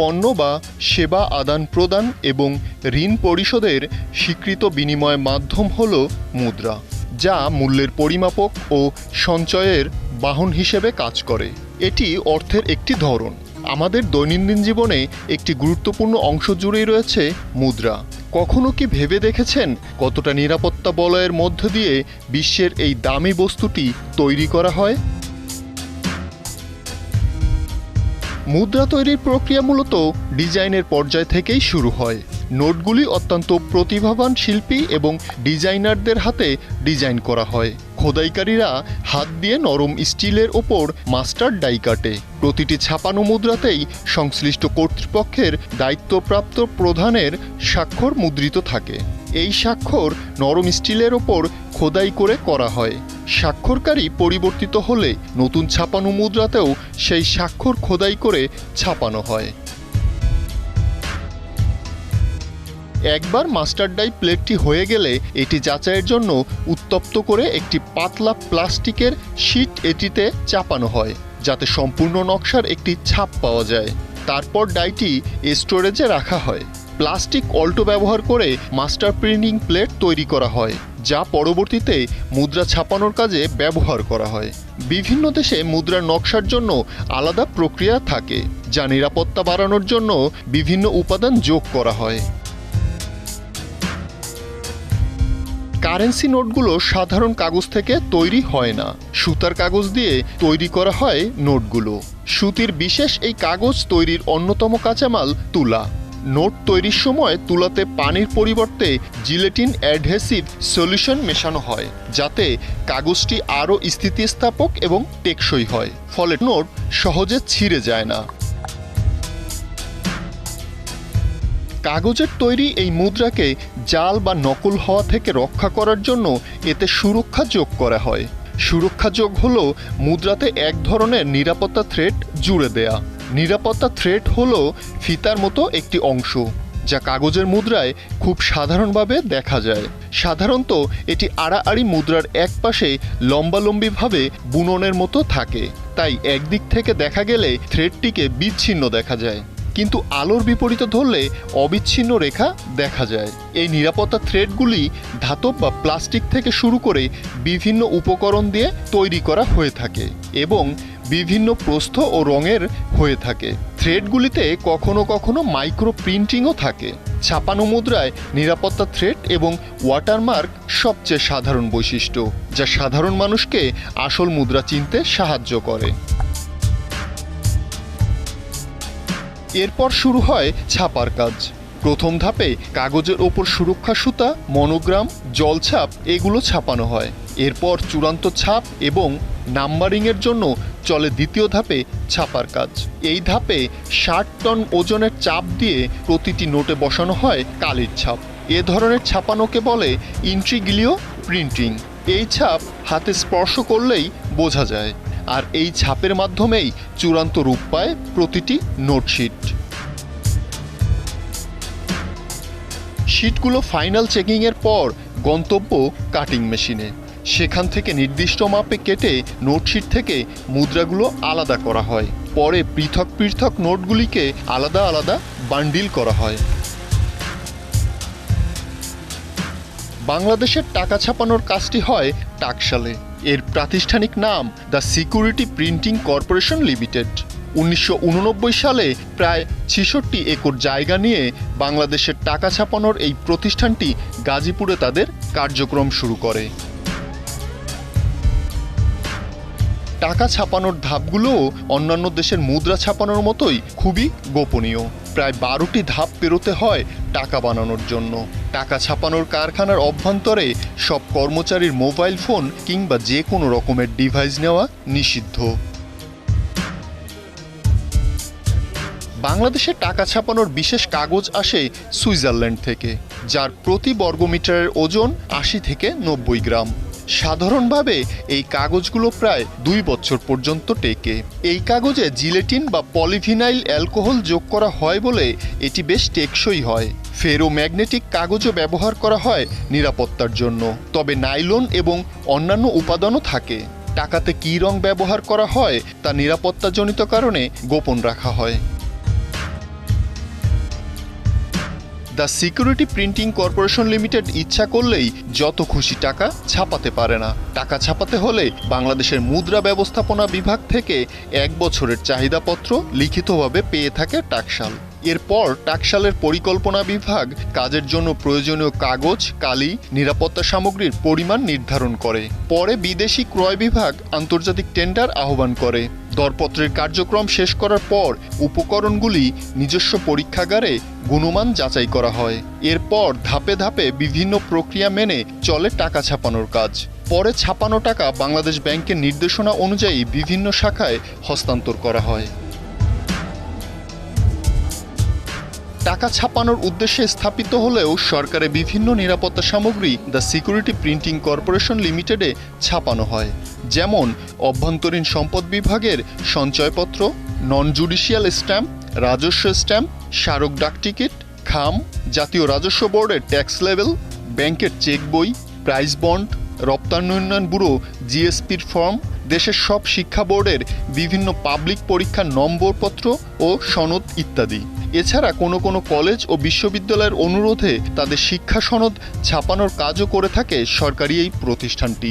পণ্য বা সেবা আদান প্রদান এবং ঋণ পরিশোধের স্বীকৃত বিনিময় মাধ্যম হল মুদ্রা, যা মূল্যের পরিমাপক ও সঞ্চয়ের বাহন হিসেবে কাজ করে। এটি অর্থের একটি ধরন। আমাদের দৈনন্দিন জীবনে একটি গুরুত্বপূর্ণ অংশ জুড়েই রয়েছে মুদ্রা। কখনো কি ভেবে দেখেছেন কতটা নিরাপত্তা বলয়ের মধ্য দিয়ে বিশ্বের এই দামি বস্তুটি তৈরি করা হয়? মুদ্রা তৈরির প্রক্রিয়া মূলত ডিজাইনের পর্যায় থেকেই শুরু হয়। নোটগুলি অত্যন্ত প্রতিভাবান শিল্পী এবং ডিজাইনারদের হাতে ডিজাইন করা হয়। খোদাইকারীরা হাত দিয়ে নরম স্টিলের ওপর মাস্টার ডাই কাটে। প্রতিটি ছাপানো মুদ্রাতেই সংশ্লিষ্ট কর্তৃপক্ষের দায়িত্বপ্রাপ্ত প্রধানের স্বাক্ষর মুদ্রিত থাকে। এই স্বাক্ষর নরম স্টিলের ওপর খোদাই করে করা হয়। স্বাক্ষরকারী পরিবর্তিত হলে নতুন ছাপানো মুদ্রাতেও সেই স্বাক্ষর খোদাই করে ছাপানো হয়। একবার মাস্টার ডাই প্লেটটি হয়ে গেলে এটি যাচাইয়ের জন্য উত্তপ্ত করে একটি পাতলা প্লাস্টিকের শীট এটিতে চাপানো হয়, যাতে সম্পূর্ণ নকশার একটি ছাপ পাওয়া যায়। তারপর ডাইটি স্টোরেজে রাখা হয়। প্লাস্টিক অল্টো ব্যবহার করে মাস্টার প্রিন্টিং প্লেট তৈরি করা হয়, যা পরবর্তীতে মুদ্রা ছাপানোর কাজে ব্যবহার করা হয়। বিভিন্ন দেশে মুদ্রার নকশার জন্য আলাদা প্রক্রিয়া থাকে, যা নিরাপত্তা বাড়ানোর জন্য বিভিন্ন উপাদান যোগ করা হয়। কারেন্সি নোটগুলো সাধারণ কাগজ থেকে তৈরি হয় না, সুতার কাগজ দিয়ে তৈরি করা হয় নোটগুলো। সুতির বিশেষ এই কাগজ তৈরির অন্যতম কাঁচামাল তুলা। নোট তৈরির সময় তুলাতে পানির পরিবর্তে জিলেটিন অ্যাডহেসিভ সলিউশন মেশানো হয়, যাতে কাগজটি আরও স্থিতিস্থাপক এবং টেকসই হয়। ফলে নোট সহজে ছিঁড়ে যায় না। কাগজের তৈরি এই মুদ্রাকে জাল বা নকল হওয়া থেকে রক্ষা করার জন্য এতে সুরক্ষা যোগ করা হয়। সুরক্ষা যোগ হল মুদ্রাতে এক ধরনের নিরাপত্তা থ্রেট জুড়ে দেয়া। নিরাপত্তা থ্রেট হল ফিতার মতো একটি অংশ, যা কাগজের মুদ্রায় খুব সাধারণভাবে দেখা যায়। সাধারণত এটি আড়াআড়ি মুদ্রার এক পাশে লম্বালম্বিভাবে বুননের মতো থাকে, তাই একদিক থেকে দেখা গেলে থ্রেডটিকে বিচ্ছিন্ন দেখা যায়। কিন্তু আলোর বিপরীতে ধরলে অবিচ্ছিন্ন রেখা দেখা যায়। এই নিরাপত্তা থ্রেডগুলি ধাতব বা প্লাস্টিক থেকে শুরু করে বিভিন্ন উপকরণ দিয়ে তৈরি করা হয়ে থাকে এবং বিভিন্ন প্রস্থ ও রঙের হয়ে থাকে। থ্রেডগুলিতে কখনো কখনো মাইক্রো প্রিন্টিংও থাকে। ছাপানো মুদ্রায় নিরাপত্তা থ্রেড এবং ওয়াটারমার্ক সবচেয়ে সাধারণ বৈশিষ্ট্য, যা সাধারণ মানুষকে আসল মুদ্রা চিনতে সাহায্য করে। এরপর শুরু হয় ছাপার কাজ। প্রথম ধাপে কাগজের ওপর সুরক্ষা সুতা, মনোগ্রাম, জলছাপ এগুলো ছাপানো হয়। এরপর চূড়ান্ত ছাপ এবং নাম্বারিংয়ের জন্য চলে দ্বিতীয় ধাপে ছাপার কাজ। এই ধাপে ষাট টন ওজনের চাপ দিয়ে প্রতিটি নোটে বসানো হয় কালির ছাপ। এ ধরনের ছাপানোকে বলে ইন্ট্রিগিলিও প্রিন্টিং। এই ছাপ হাতে স্পর্শ করলেই বোঝা যায়। আর এই ছাপের মাধ্যমেই চূড়ান্ত রূপ পায় প্রতিটি নোটশিট। শিটগুলো ফাইনাল চেকিংয়ের পর গন্তব্য কাটিং মেশিনে। সেখান থেকে নির্দিষ্ট মাপে কেটে নোটশিট থেকে মুদ্রাগুলো আলাদা করা হয়। পরে পৃথক পৃথক নোটগুলিকে আলাদা আলাদা বান্ডিল করা হয়। বাংলাদেশের টাকা ছাপানোর কাজটি হয় টাকশালে। এর প্রাতিষ্ঠানিক নাম The Security Printing Corporation Limited. উনিশশো উননব্বই সালে প্রায় ছেষট্টি একর জায়গা নিয়ে বাংলাদেশের টাকা ছাপানোর এই প্রতিষ্ঠানটি গাজীপুরে তাদের কার্যক্রম শুরু করে। টাকা ছাপানোর ধাপগুলোও অন্যান্য দেশের মুদ্রা ছাপানোর মতোই খুবই গোপনীয়। প্রায় বারোটি ধাপ পেরোতে হয় টাকা বানানোর জন্য। টাকা ছাপানোর কারখানার অভ্যন্তরে সব কর্মচারীর মোবাইল ফোন কিংবা যে কোনো রকমের ডিভাইস নেওয়া নিষিদ্ধ। বাংলাদেশে টাকা ছাপানোর বিশেষ কাগজ আসে সুইজারল্যান্ড থেকে, যার প্রতি বর্গমিটারের ওজন আশি থেকে নব্বই গ্রাম। সাধারণভাবে এই কাগজগুলো প্রায় দুই বছর পর্যন্ত টেকে। এই কাগজে জিলেটিন বা পলিভিনাইল অ্যালকোহল যোগ করা হয় বলে এটি বেশ টেকসই হয়। ফেরোম্যাগনেটিক কাগজও ব্যবহার করা হয় নিরাপত্তার জন্য। তবে নাইলন এবং অন্যান্য উপাদানও থাকে। টাকাতে কী রং ব্যবহার করা হয় তা নিরাপত্তাজনিত কারণে গোপন রাখা হয়। The Security Printing Corporation Limited ইচ্ছা করলেই যত খুশি টাকা ছাপাতে পারে না। টাকা ছাপাতে হলে বাংলাদেশের মুদ্রা ব্যবস্থাপনা বিভাগ থেকে এক বছরের চাহিদাপত্র লিখিতভাবে পেয়ে থাকে টাকশাল। এরপর টাকশালের পরিকল্পনা বিভাগ কাজের জন্য প্রয়োজনীয় কাগজ, কালি, নিরাপত্তা সামগ্রীর পরিমাণ নির্ধারণ করে। পরে বিদেশি ক্রয় বিভাগ আন্তর্জাতিক টেন্ডার আহ্বান করে। দরপত্রের কার্যক্রম শেষ করার পর উপকরণগুলি নিজস্ব পরীক্ষাগারে গুণমান যাচাই করা হয়। এরপর ধাপে ধাপে বিভিন্ন প্রক্রিয়া মেনে চলে টাকা ছাপানোর কাজ। পরে ছাপানো টাকা বাংলাদেশ ব্যাংকের নির্দেশনা অনুযায়ী বিভিন্ন শাখায় হস্তান্তর করা হয়। টাকা ছাপানোর উদ্দেশ্যে স্থাপিত হলেও সরকারের বিভিন্ন নিরাপত্তা সামগ্রী দ্য সিকিউরিটি প্রিন্টিং কর্পোরেশন লিমিটেডে ছাপানো হয়, যেমন অভ্যন্তরীণ সম্পদ বিভাগের সঞ্চয়পত্র নন জুডিশিয়াল স্ট্যাম্প রাজস্ব স্ট্যাম্প স্মারক ডাক টিকিট, খাম, জাতীয় রাজস্ব বোর্ডের ট্যাক্স লেভেল ব্যাংকের চেক বই প্রাইস বন্ড রপ্তানি উন্নয়ন ব্যুরো জিএসপির ফর্ম দেশের সব শিক্ষা বোর্ডের বিভিন্ন পাবলিক পরীক্ষার নম্বরপত্র ও সনদ ইত্যাদি। এছাড়া কোনো কোনো কলেজ ও বিশ্ববিদ্যালয়ের অনুরোধে তাদের শিক্ষা সনদ ছাপানোর কাজও করে থাকে সরকারি এই প্রতিষ্ঠানটি।